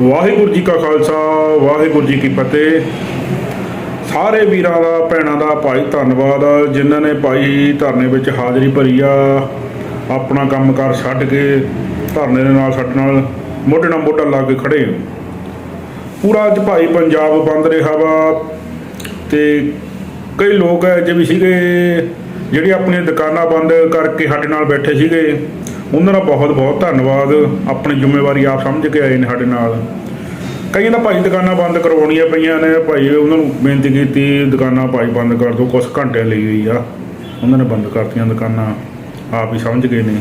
ਵਾਹਿਗੁਰੂ ਜੀ ਕਾ ਖਾਲਸਾ, ਵਾਹਿਗੁਰੂ ਜੀ ਕੀ ਫਤਿਹ। ਸਾਰੇ ਵੀਰਾਂ ਦਾ, ਭੈਣਾਂ ਦਾ ਭਾਈ ਧੰਨਵਾਦ। ਜਿਨ੍ਹਾਂ ਨੇ ਭਾਈ ਧਰਨੇ ਵਿੱਚ ਹਾਜ਼ਰੀ ਭਰੀ ਆ, ਆਪਣਾ ਕੰਮਕਾਰ ਛੱਡ ਕੇ ਧਰਨੇ ਦੇ ਨਾਲ ਸਾਡੇ ਨਾਲ ਮੋਢੇ ਨਾਲ ਮੋਢਾ ਲਾ ਕੇ ਖੜੇ ਪੂਰਾ ਅੱਜ ਭਾਈ ਪੰਜਾਬ ਬੰਦ ਰਿਹਾ ਵਾ ਤੇ ਕਈ ਲੋਕ ਹੈ ਜੇ ਵੀ ਸੀਗੇ, ਜਿਹੜੇ ਆਪਣੀਆਂ ਦੁਕਾਨਾਂ ਬੰਦ ਕਰਕੇ ਸਾਡੇ ਨਾਲ ਬੈਠੇ ਸੀਗੇ। ਉਹਨਾਂ ਦਾ ਬਹੁਤ ਬਹੁਤ ਧੰਨਵਾਦ। ਆਪਣੀ ਜ਼ਿੰਮੇਵਾਰੀ ਆਪ ਸਮਝ ਕੇ ਆਏ ਨੇ ਸਾਡੇ ਨਾਲ। ਕਈਆਂ ਦਾ ਭਾਈ ਦੁਕਾਨਾਂ ਬੰਦ ਕਰਵਾਉਣੀਆਂ ਪਈਆਂ ਨੇ। ਭਾਈ ਉਹਨਾਂ ਨੂੰ ਬੇਨਤੀ ਕੀਤੀ ਦੁਕਾਨਾਂ ਭਾਈ ਬੰਦ ਕਰ ਦਿਓ ਕੁਝ ਘੰਟੇ ਲਈ ਹੋਈ ਆ। ਉਹਨਾਂ ਨੇ ਬੰਦ ਕਰਤੀਆਂ ਦੁਕਾਨਾਂ ਆਪ ਹੀ ਸਮਝ ਗਏ ਨੇ।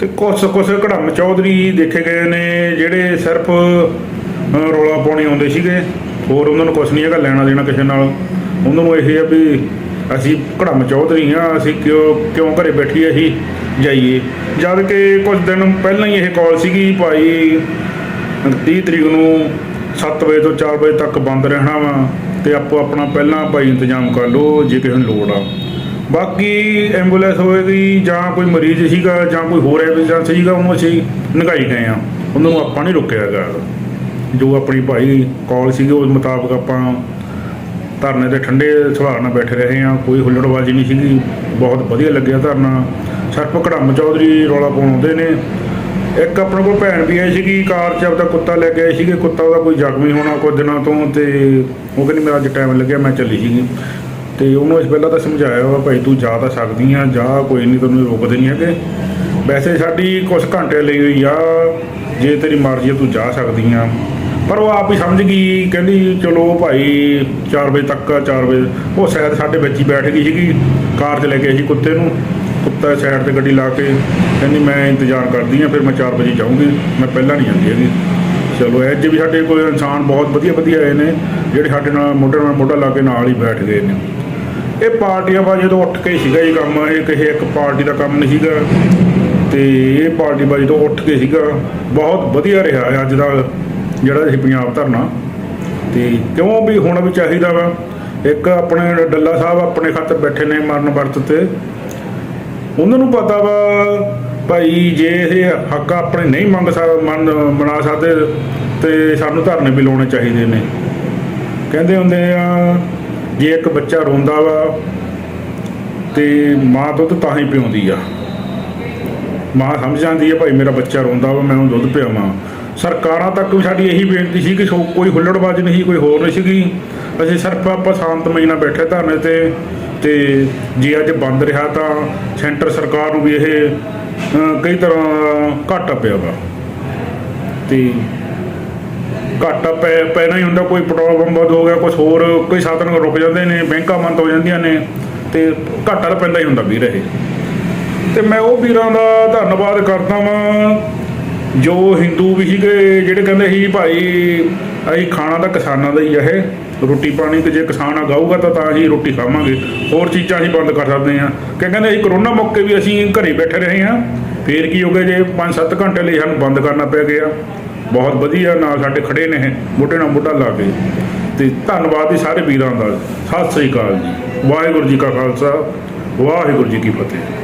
ਤੇ ਕੁਛ ਕੁਛ ਘੜਮ ਚੌਧਰੀ ਦੇਖੇ ਗਏ ਨੇ ਜਿਹੜੇ ਸਿਰਫ ਅਹ, ਰੌਲਾ ਪਾਉਣੀ ਆਉਂਦੇ ਸੀਗੇ। ਹੋਰ ਉਹਨਾਂ ਨੂੰ ਕੁਛ ਨਹੀਂ ਹੈਗਾ ਲੈਣਾ ਦੇਣਾ ਕਿਸੇ ਨਾਲ। ਉਹਨਾਂ ਨੂੰ ਇਹ ਆ ਵੀ ਅਸੀਂ ਕੜਮ ਚੌਧਰੀ ਹਾਂ, ਅਸੀਂ ਕਿਉਂ ਕਿਉਂ ਘਰੇ ਬੈਠੀ ਅਸੀਂ ਜਾਈਏ। ਜਦ ਕਿ ਕੁਝ ਦਿਨ ਪਹਿਲਾਂ ਹੀ ਇਹ ਕਾਲ ਸੀਗੀ ਭਾਈ 30 ਤਰੀਕ ਨੂੰ 7 ਵਜੇ ਤੋਂ 4 ਵਜੇ ਤੱਕ ਬੰਦ ਰਹਿਣਾ ਵਾ ਤੇ ਆਪੋ ਆਪਣਾ ਪਹਿਲਾਂ ਭਾਈ ਇੰਤਜ਼ਾਮ ਕਰ ਲਓ ਜੇ ਕਿਸੇ ਨੂੰ ਲੋੜ ਆ। ਬਾਕੀ ਐਂਬੂਲੈਂਸ ਹੋਏਗੀ ਜਾਂ ਕੋਈ ਮਰੀਜ਼ ਸੀਗਾ ਜਾਂ ਕੋਈ ਹੋਰ ਐਮਰਜੈਂਸੀ ਸੀਗਾ, ਉਹਨੂੰ ਅਸੀਂ ਨਗਾਈ ਗਏ ਆ ਉਹਨੂੰ ਆਪਾਂ ਨਹੀਂ ਰੁਕਿਆ ਹੈਗਾ। ਜੋ ਆਪਣੀ ਭਾਈ ਕਾਲ ਸੀਗੀ ਉਸ ਮੁਤਾਬਕ ਆਪਾਂ ਧਰਨੇ ਤੇ ਠੰਡੇ ਸੁਭਾਅ ਨਾਲ ਬੈਠੇ ਰਹੇ ਆ ਕੋਈ ਹੁੱਲੜਬਾਜ਼ੀ ਨਹੀਂ ਸੀਗੀ। ਬਹੁਤ ਵਧੀਆ ਲੱਗਿਆ ਧਰਨਾ। ਸਰਪ ਕੜਮ ਚੌਧਰੀ ਰੌਲਾ ਪਾਉਣ ਆਉਂਦੇ ਨੇ। ਇੱਕ ਆਪਣੇ ਕੋਲ ਭੈਣ ਵੀ ਆਈ ਸੀਗੀ, ਕਾਰ 'ਚ ਆਪਦਾ ਕੁੱਤਾ ਲੈ ਕੇ ਆਏ ਸੀਗੇ। ਕੁੱਤਾ ਉਹਦਾ ਕੋਈ ਜ਼ਖਮੀ ਹੋਣਾ ਕੁਝ ਦਿਨਾਂ ਤੋਂ ਤੇ ਉਹ ਕਹਿੰਦੀ ਮੇਰਾ ਅੱਜ ਟਾਈਮ ਲੱਗਿਆ, ਮੈਂ ਚੱਲੀ ਸੀਗੀ। ਤੇ ਉਹਨੂੰ ਇਸ ਪਹਿਲਾਂ ਤਾਂ ਸਮਝਾਇਆ ਵਾ, ਭਾਈ ਤੂੰ ਜਾ ਤਾਂ ਸਕਦੀ ਆ, ਜਾ, ਕੋਈ ਨਹੀਂ ਤੈਨੂੰ ਰੋਕਦੇ ਨਹੀਂ ਹੈਗੇ। ਵੈਸੇ ਸਾਡੀ ਕੁਝ ਘੰਟੇ ਲਈ ਹੋਈ ਆ। ਜੇ ਤੇਰੀ ਮਰਜ਼ੀ ਆ, ਤੂੰ ਜਾ ਸਕਦੀ ਆ। ਪਰ ਉਹ ਆਪ ਹੀ ਸਮਝ ਗਈ, ਕਹਿੰਦੀ ਚਲੋ ਭਾਈ 4 ਵਜੇ ਤੱਕ 4 ਵਜੇ। ਉਹ ਸ਼ਾਇਦ ਸਾਡੇ ਵਿੱਚ ਹੀ ਬੈਠ ਗਈ ਸੀਗੀ, ਕਾਰ 'ਚ ਲੈ ਕੇ ਅਸੀਂ ਕੁੱਤੇ ਨੂੰ। ਕੁੱਤਾ ਸਾਈਡ ਤੇ ਗੱਡੀ ਲਾ ਕੇ ਕਹਿੰਦੀ, ਮੈਂ ਇੰਤਜ਼ਾਰ ਕਰਦੀ ਆ ਫਿਰ ਮੈਂ 4 ਵਜੇ ਜਾਊਂਗੀ। ਮੈਂ ਪਹਿਲਾਂ ਨਹੀਂ ਜਾਂਦੀ ਹੈਗੀ। ਚਲੋ ਅੱਜ ਵੀ ਸਾਡੇ ਕੋਲ ਇਨਸਾਨ ਬਹੁਤ ਵਧੀਆ ਵਧੀਆ ਆਏ ਨੇ, ਜਿਹੜੇ ਸਾਡੇ ਨਾਲ ਮੋਢੇ ਨਾਲ ਮੋਢਾ ਲਾ ਕੇ ਨਾਲ ਹੀ ਬੈਠ ਗਏ ਨੇ। ਇਹ ਪਾਰਟੀਆਂ ਬਾਜੀ ਜਦੋਂ ਉੱਠ ਕੇ ਸੀਗਾ ਇਹ ਕੰਮ, ਇਹ ਕਿਸੇ ਇੱਕ ਪਾਰਟੀ ਦਾ ਕੰਮ ਨਹੀਂ ਸੀਗਾ। ਤੇ ਇਹ ਪਾਰਟੀ ਬਾਜੀ ਤੋਂ ਉੱਠ ਕੇ ਸੀਗਾ, ਬਹੁਤ ਵਧੀਆ ਰਿਹਾ ਅੱਜ ਦਾ ਜਿਹੜਾ ਅਸੀਂ ਪੰਜਾਬ ਧਰਨਾ। ਤੇ ਕਿਉਂ ਵੀ ਹੁਣ ਵੀ ਚਾਹੀਦਾ ਵਾ? ਇੱਕ ਆਪਣੇ ਡੱਲਾ ਸਾਹਿਬ ਆਪਣੇ ਖਾਤਰ ਬੈਠੇ ਨੇ ਮਰਨ ਵਰਤ ਤੇ। ਉਹਨਾਂ ਨੂੰ ਪਤਾ ਵਾ ਭਾਈ ਜੇ ਇਹ ਹੱਕ ਆਪਣੇ ਨਹੀਂ ਮੰਗ ਸਕ, ਮੰਨ, ਮਨਾ ਸਕਦੇ, ਤੇ ਸਾਨੂੰ ਧਰਨੇ ਵੀ ਲਾਉਣੇ ਚਾਹੀਦੇ ਨੇ। ਕਹਿੰਦੇ ਹੁੰਦੇ ਆ, ਜੇ ਇੱਕ ਬੱਚਾ ਰੋਂਦਾ ਵਾ, ਤੇ ਮਾਂ ਦੁੱਧ ਤਾਂ ਹੀ ਪਿਉਂਦੀ ਆ। ਮਾਂ ਸਮਝ ਜਾਂਦੀ ਆ, ਭਾਈ ਮੇਰਾ ਬੱਚਾ ਰੋਂਦਾ ਵਾ, ਮੈਂ ਉਹਨੂੰ ਦੁੱਧ ਪਿਆਵਾਂ। ਸਰਕਾਰਾਂ ਤੱਕ ਵੀ ਸਾਡੀ ਇਹੀ ਬੇਨਤੀ ਸੀ ਕਿ ਸੋ- ਕੋਈ ਹੁੱਲੜਬਾਜ਼ ਨਹੀਂ ਸੀ ਕੋਈ ਹੋਰ ਨਹੀਂ ਸੀਗੀ। ਅਸੀਂ ਸਿਰਫ ਆਪਾਂ ਸ਼ਾਂਤਮਈ ਨਾਲ ਬੈਠੇ ਧਰਨੇ ਤੇ ਤੇ ਜੇ ਅੱਜ ਬੰਦ ਰਿਹਾ ਤਾਂ ਸੈਂਟਰ ਸਰਕਾਰ ਨੂੰ ਵੀ ਇਹ ਕਈ ਤਰ੍ਹਾਂ ਘਾਟਾ ਪਿਆ ਵਾ ਤੇ ਘਾਟਾ ਪੈ, ਪੈਣਾ ਹੀ ਹੁੰਦਾ, ਕੋਈ ਪੈਟਰੋਲ ਪੰਪ ਬੰਦ ਹੋ ਗਿਆ ਕੁਝ ਹੋਰ, ਕੋਈ ਸਾਧਨ ਰੁਕ ਜਾਂਦੇ ਨੇ, ਬੈਂਕਾਂ ਬੰਦ ਹੋ ਜਾਂਦੀਆਂ ਨੇ, ਤੇ ਘਾਟਾ ਪੈਂਦਾ ਹੀ ਹੁੰਦਾ ਵੀਰ ਇਹ। ਤੇ ਮੈਂ ਉਹ ਵੀਰਾਂ ਦਾ ਧੰਨਵਾਦ ਕਰਦਾ ਵਾਂ ਜੋ ਹਿੰਦੂ ਵੀ ਸੀਗੇ ਜਿਹੜੇ ਕਹਿੰਦੇ ਸੀ ਭਾਈ ਅਸੀਂ ਖਾਣਾ ਤਾਂ ਕਿਸਾਨਾਂ ਦਾ ਹੀ ਆ ਇਹ। ਰੋਟੀ ਪਾਣੀ ਤੇ ਜੇ ਕਿਸਾਨ ਉਗਾਊਗਾ ਤਾਂ ਤਾਂ ਅਸੀਂ ਰੋਟੀ ਖਾਵਾਂਗੇ। ਹੋਰ ਚੀਜ਼ਾਂ ਅਸੀਂ ਬੰਦ ਕਰ ਸਕਦੇ ਹਾਂ। ਕਿ ਕਹਿੰਦੇ ਅਸੀਂ ਕਰੋਨਾ ਮੌਕੇ ਵੀ ਅਸੀਂ ਘਰੇ ਬੈਠੇ ਰਹੇ ਹਾਂ। ਫੇਰ ਕੀ ਹੋ ਗਿਆ ਜੇ 5-7 ਘੰਟੇ ਲਈ ਸਾਨੂੰ ਬੰਦ ਕਰਨਾ ਪੈ ਗਿਆ। ਬਹੁਤ ਵਧੀਆ ਨਾਲ ਸਾਡੇ ਖੜੇ ਨੇ ਇਹ, ਮੋਢੇ ਨਾਲ ਮੋਢਾ ਲਾ ਕੇ। ਤੇ ਧੰਨਵਾਦ ਜੀ ਸਾਰੇ ਵੀਰਾਂ ਦਾ। ਸਤਿ ਸ੍ਰੀ ਅਕਾਲ ਜੀ। ਵਾਹਿਗੁਰੂ ਜੀ ਕਾ ਖਾਲਸਾ। ਵਾਹਿਗੁਰੂ ਜੀ ਕੀ ਫਤਿਹ।